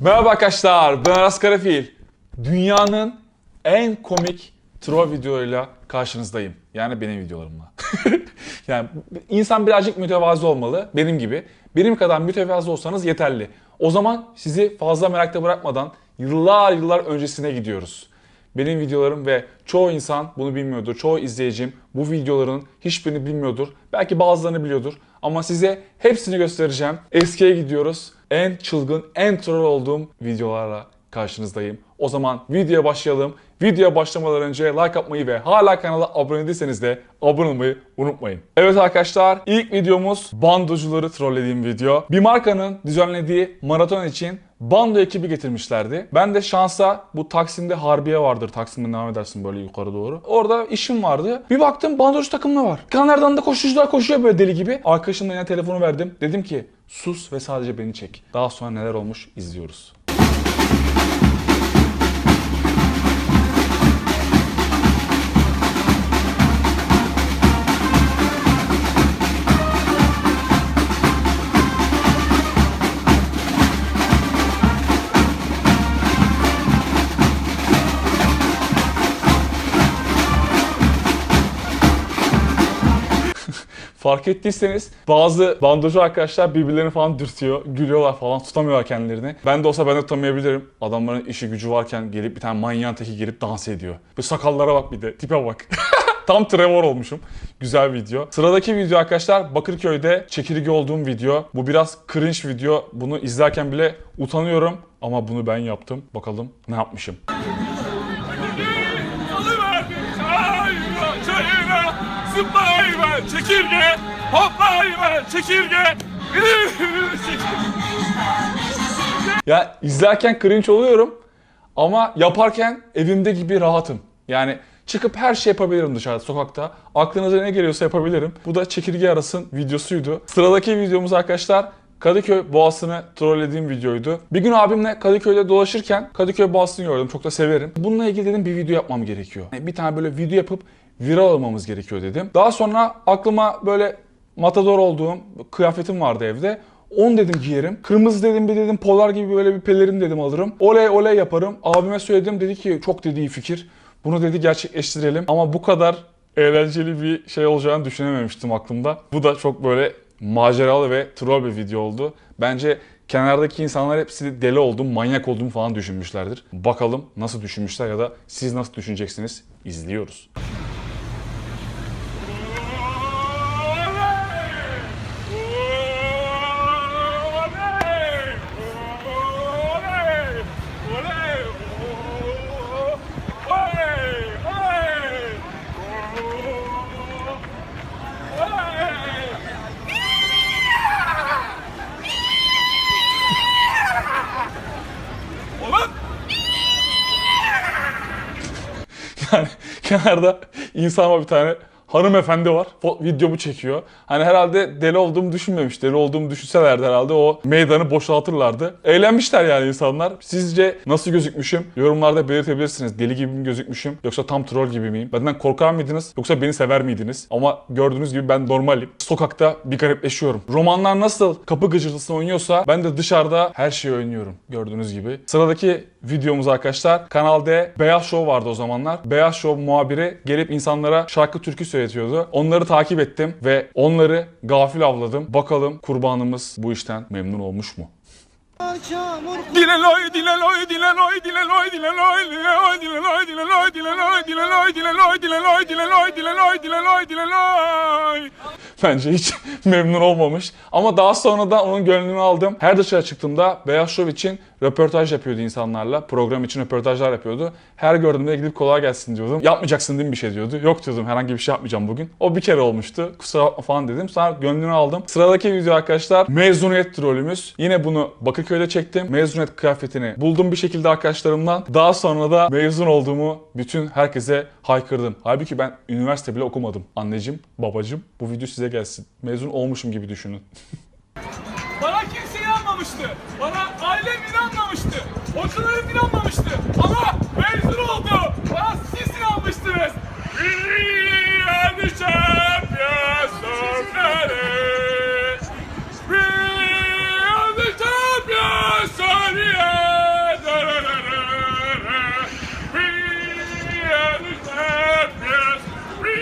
Merhaba arkadaşlar, ben Aras Karafil. Dünyanın en komik troll videolarıyla karşınızdayım. Yani benim videolarımla. yani insan birazcık mütevazı olmalı, benim gibi. Benim kadar mütevazı olsanız yeterli. O zaman sizi fazla merakta bırakmadan yıllar yıllar öncesine gidiyoruz. Benim videolarım ve çoğu insan bunu bilmiyordur. Çoğu izleyicim bu videoların hiçbirini bilmiyordur. Belki bazılarını biliyordur. Ama size hepsini göstereceğim. Eskiye gidiyoruz. En çılgın, en troll olduğum videolarla karşınızdayım. O zaman videoya başlayalım. Videoya başlamadan önce like atmayı ve hala kanala abone değilseniz de abone olmayı unutmayın. Evet arkadaşlar ilk videomuz bandocuları trollediğim video. Bir markanın düzenlediği maraton için bando ekibi getirmişlerdi. Ben de şansa bu Taksim'de Harbiye vardır. Taksim'den devam edersin böyle yukarı doğru. Orada işim vardı. Bir baktım bandocu takımla var. Kenardan da koşucular koşuyor böyle deli gibi. Arkadaşımla yine telefonu verdim. Dedim ki sus ve sadece beni çek. Daha sonra neler olmuş izliyoruz. Fark ettiyseniz bazı bandocu arkadaşlar birbirlerini falan dürtüyor, gülüyorlar falan, tutamıyorlar kendilerini. Ben de olsa ben de tutamayabilirim. Adamların işi gücü varken gelip bir tane manyağın teki gelip dans ediyor. Bu sakallara bak bir de, tipe bak. Tam Trevor olmuşum. Güzel video. Sıradaki video arkadaşlar Bakırköy'de çekirge olduğum video. Bu biraz cringe video. Bunu izlerken bile utanıyorum. Ama bunu ben yaptım. Bakalım ne yapmışım. Çayına zıplayıver çekirge hoplayıver çekirge Ya izlerken cringe oluyorum ama yaparken evimde gibi rahatım. Yani çıkıp her şey yapabilirim dışarıda, sokakta. Aklınıza ne geliyorsa yapabilirim. Bu da çekirge arasın videosuydu. Sıradaki videomuz arkadaşlar Kadıköy Boğazı'nı trollediğim videoydu. Bir gün abimle Kadıköy'de dolaşırken Kadıköy Boğazı'nı gördüm. Çok da severim. Bununla ilgili dedim bir video yapmam gerekiyor. Yani Bir tane böyle video yapıp viral olmamız gerekiyor dedim. Daha sonra aklıma böyle matador olduğum kıyafetim vardı evde. Onu dedim giyerim. Kırmızı dedim bir dedim polar gibi böyle bir pelerin dedim alırım. Oley oley yaparım. Abime söyledim dedi ki çok dedi iyi fikir. Bunu dedi gerçekleştirelim. Ama bu kadar eğlenceli bir şey olacağını düşünememiştim aklımda. Bu da çok böyle maceralı ve troll bir video oldu. Bence kenardaki insanlar hepsi deli oldum, manyak oldum falan düşünmüşlerdir. Bakalım nasıl düşünmüşler ya da siz nasıl düşüneceksiniz? İzliyoruz. Kenarda insan var bir tane hanımefendi var. Videomu çekiyor. Hani herhalde deli olduğumu düşünmemiş. Deli olduğumu düşünselerdi herhalde o meydanı boşaltırlardı. Eğlenmişler yani insanlar. Sizce nasıl gözükmüşüm? Yorumlarda belirtebilirsiniz. Deli gibi mi gözükmüşüm? Yoksa tam troll gibi miyim? Benden korkar mıydınız? Yoksa beni sever miydiniz? Ama gördüğünüz gibi ben normalim. Sokakta bir garipleşiyorum. Romanlar nasıl kapı gıcırtısını oynuyorsa ben de dışarıda her şeyi oynuyorum. Gördüğünüz gibi. Sıradaki videomuz arkadaşlar. Kanal D Beyaz Show vardı o zamanlar. Beyaz Show muhabiri gelip insanlara şarkı türkü söyletiyordu. Onları takip ettim ve onları gafil avladım. Bakalım kurbanımız bu işten memnun olmuş mu? Dileloy, dileloy, dileloy, dileloy, dileloy, dileloy, dileloy, dileloy, dileloy, dileloy, dileloy, dileloy, dileloy, dileloy, dileloy, dileloy. Bence hiç memnun olmamış. Ama daha sonra da onun gönlünü aldım. Her dışarı çıktığımda Beyaz Show için röportaj yapıyordu insanlarla. Program için röportajlar yapıyordu. Her gördüğümde gidip kolay gelsin diyordum. Yapmayacaksın değil mi bir şey diyordu. Yok diyordum herhangi bir şey yapmayacağım bugün. O bir kere olmuştu. Kusura bakma falan dedim. Sonra gönlünü aldım. Sıradaki video arkadaşlar mezuniyet trolümüz. Yine bunu Bakırköy'de çektim. Mezuniyet kıyafetini buldum bir şekilde arkadaşlarımdan. Daha sonra da mezun olduğumu bütün herkese haykırdım. Halbuki ben üniversite bile okumadım. Anneciğim, babacığım bu video size gelsin. Mezun olmuşum gibi düşünün. Bana kimse inanmamıştı. Bana Halkalarım inanmamıştı ama mezun oldu. Bana siz inanmıştınız. We are the champions of the We are the champions. We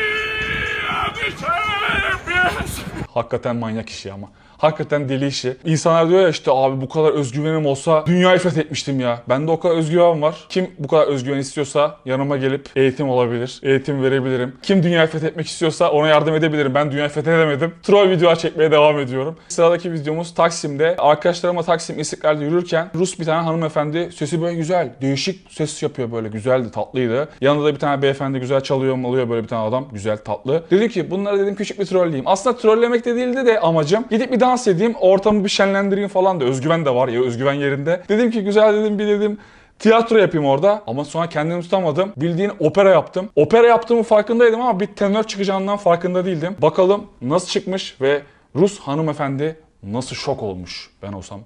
are the champions. Hakikaten manyak işi ama. Hakikaten deli işi. İnsanlar diyor ya işte abi bu kadar özgüvenim olsa dünyayı fethetmiştim ya. Bende o kadar özgüven var. Kim bu kadar özgüven istiyorsa yanıma gelip eğitim olabilir. Eğitim verebilirim. Kim dünyayı fethetmek istiyorsa ona yardım edebilirim. Ben dünyayı fethedemedim. Troll videolar çekmeye devam ediyorum. Sıradaki videomuz Taksim'de. Arkadaşlarıma Taksim İstiklal'de yürürken Rus bir tane hanımefendi sesi böyle güzel, değişik ses yapıyor böyle güzeldi, tatlıydı. Yanında da bir tane beyefendi güzel çalıyor, malıyor böyle bir tane adam. Güzel, tatlı. Dedi ki bunları dedim küçük bir trolleyeyim. Aslında trollemek de değildi de amacım. Gidip bir dans edeyim, ortamı bir şenlendireyim falan da. Özgüven de var ya, özgüven yerinde. Dedim ki güzel dedim bir dedim tiyatro yapayım orada ama sonra kendimi tutamadım. Bildiğin opera yaptım. Opera yaptığımın farkındaydım ama bir tenör çıkacağından farkında değildim. Bakalım nasıl çıkmış ve Rus hanımefendi nasıl şok olmuş. Ben olsam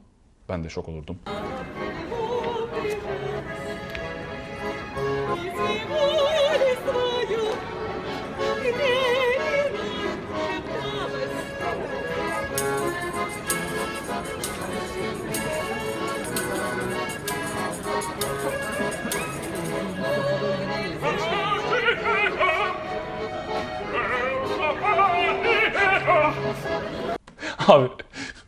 ben de şok olurdum. Abi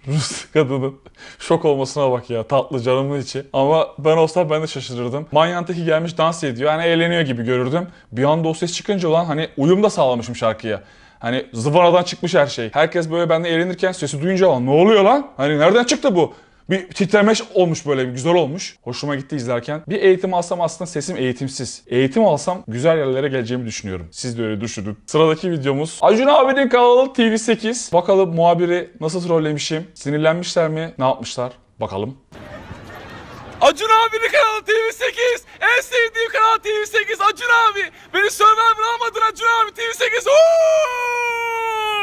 Rus kadının şok olmasına bak ya tatlı canımın içi. Ama ben olsam ben de şaşırırdım. Manyantaki gelmiş dans ediyor. Hani eğleniyor gibi görürdüm. Bir anda o ses çıkınca olan hani uyum da sağlamışım şarkıya. Hani zıvanadan çıkmış her şey. Herkes böyle bende eğlenirken sesi duyunca lan ne oluyor lan? Hani nereden çıktı bu? Bir titremeş olmuş böyle bir güzel olmuş. Hoşuma gitti izlerken. Bir eğitim alsam aslında sesim eğitimsiz. Eğitim alsam güzel yerlere geleceğimi düşünüyorum. Siz de öyle düşünün. Sıradaki videomuz Acun abinin kanalı TV8. Bakalım muhabiri nasıl trollemişim. Sinirlenmişler mi? Ne yapmışlar? Bakalım. Acun abinin kanalı TV8. En sevdiğim kanal TV8. Acun abi. Beni Survivor almadın Acun abi TV8. Oo!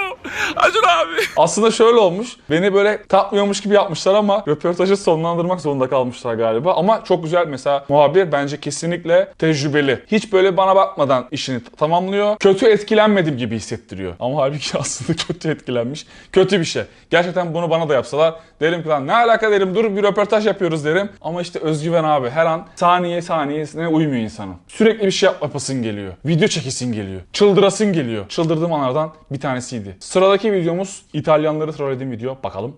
Acun abi. Aslında şöyle olmuş. Beni böyle tatmıyormuş gibi yapmışlar ama röportajı sonlandırmak zorunda kalmışlar galiba. Ama çok güzel mesela muhabir bence kesinlikle tecrübeli. Hiç böyle bana bakmadan işini tamamlıyor. Kötü etkilenmedim gibi hissettiriyor. Ama halbuki aslında kötü etkilenmiş. Kötü bir şey. Gerçekten bunu bana da yapsalar derim ki lan ne alaka derim dur bir röportaj yapıyoruz derim. Ama işte özgüven abi her an saniye saniyesine uymuyor insanın. Sürekli bir şey yapasın geliyor. Video çekesin geliyor. Çıldırasın geliyor. Çıldırdığım anlardan bir tanesiydi. Sıradaki videomuz İtalyanları trollediğim video. Bakalım.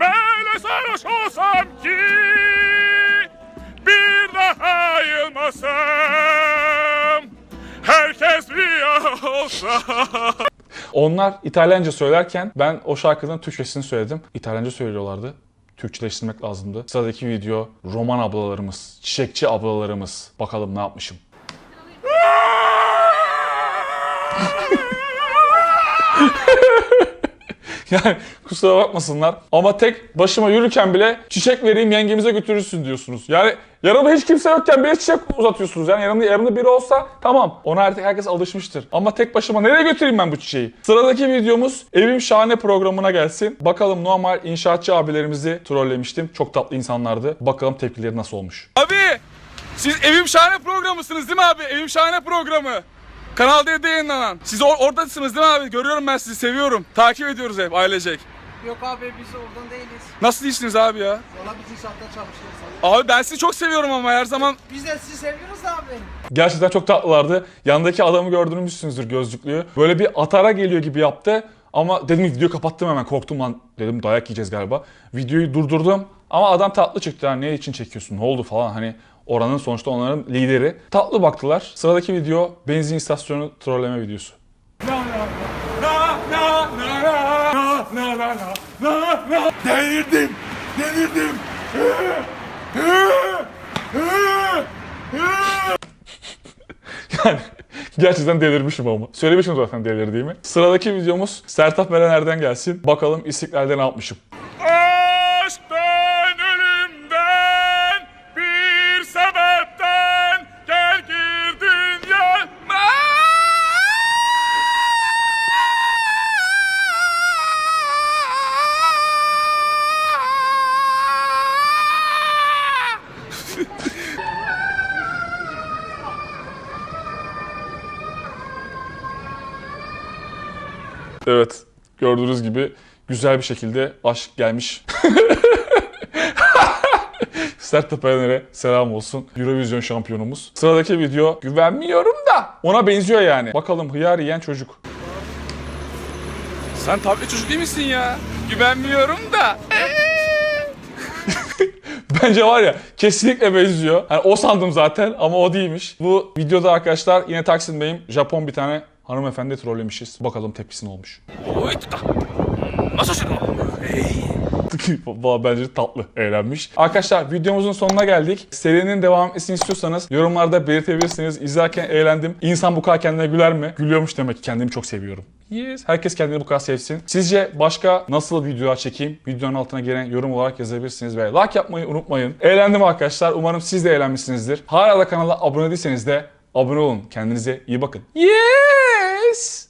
Böyle sarhoş olsam ki bir daha ayılmasam herkes bir olsa. Onlar İtalyanca söylerken ben o şarkının Türkçesini söyledim. İtalyanca söylüyorlardı. Türkçeleştirmek lazımdı. Sıradaki video roman ablalarımız, çiçekçi ablalarımız. Bakalım ne yapmışım. Yani kusura bakmasınlar ama tek başıma yürürken bile çiçek vereyim yengemize götürürsün diyorsunuz. Yani yanımda hiç kimse yokken bile çiçek uzatıyorsunuz. Yani yanımda, yanımda biri olsa tamam ona artık herkes alışmıştır. Ama tek başıma nereye götüreyim ben bu çiçeği? Sıradaki videomuz Evim Şahane programına gelsin. Bakalım normal inşaatçı abilerimizi trollemiştim. Çok tatlı insanlardı. Bakalım tepkileri nasıl olmuş. Abi siz Evim Şahane programısınız değil mi abi? Evim Şahane programı. Kanal D'de yayınlanan. Siz or- oradasınız değil mi abi? Görüyorum ben sizi seviyorum. Takip ediyoruz hep ailecek. Yok abi biz oradan değiliz. Nasıl değilsiniz abi ya? Valla biz inşaatta çalışıyoruz abi. Abi ben sizi çok seviyorum ama her zaman Biz de sizi seviyoruz abi. Gerçekten çok tatlılardı. Yandaki adamı gördürmüşsünüzdür gözlüklüyü. Böyle bir atara geliyor gibi yaptı. Ama dedim videoyu kapattım hemen korktum lan. Dedim dayak yiyeceğiz galiba. Videoyu durdurdum. Ama adam tatlı çıktı. Yani ne için çekiyorsun? Ne oldu falan hani oranın sonuçta onların lideri. Tatlı baktılar. Sıradaki video benzin istasyonu trolleme videosu. delirdim. Delirdim. Yani gerçekten delirmişim ama. Söylemişim zaten delirdiğimi. Sıradaki videomuz Sertap Erener'den gelsin. Bakalım İstiklal'de ne yapmışım. Evet. Gördüğünüz gibi güzel bir şekilde aşk gelmiş. Sert Tepeler'e selam olsun. Eurovision şampiyonumuz. Sıradaki video güvenmiyorum da ona benziyor yani. Bakalım hıyar yiyen çocuk. Sen tablet çocuk değil misin ya? Güvenmiyorum da. Bence var ya kesinlikle benziyor. Yani o sandım zaten ama o değilmiş. Bu videoda arkadaşlar yine Taksim'deyim. Japon bir tane hanımefendi trollemişiz. Bakalım tepkisi ne olmuş. Nasıl? Valla bence tatlı, eğlenmiş. Arkadaşlar videomuzun sonuna geldik. Serinin devam etmesini istiyorsanız yorumlarda belirtebilirsiniz. İzlerken eğlendim. İnsan bu kadar kendine güler mi? Gülüyormuş demek ki kendimi çok seviyorum. Yes. Herkes kendini bu kadar sevsin. Sizce başka nasıl videolar çekeyim? Videonun altına gelen yorum olarak yazabilirsiniz ve like yapmayı unutmayın. Eğlendim arkadaşlar. Umarım siz de eğlenmişsinizdir. Hala da kanala abone değilseniz de abone olun. Kendinize iyi bakın. Yes!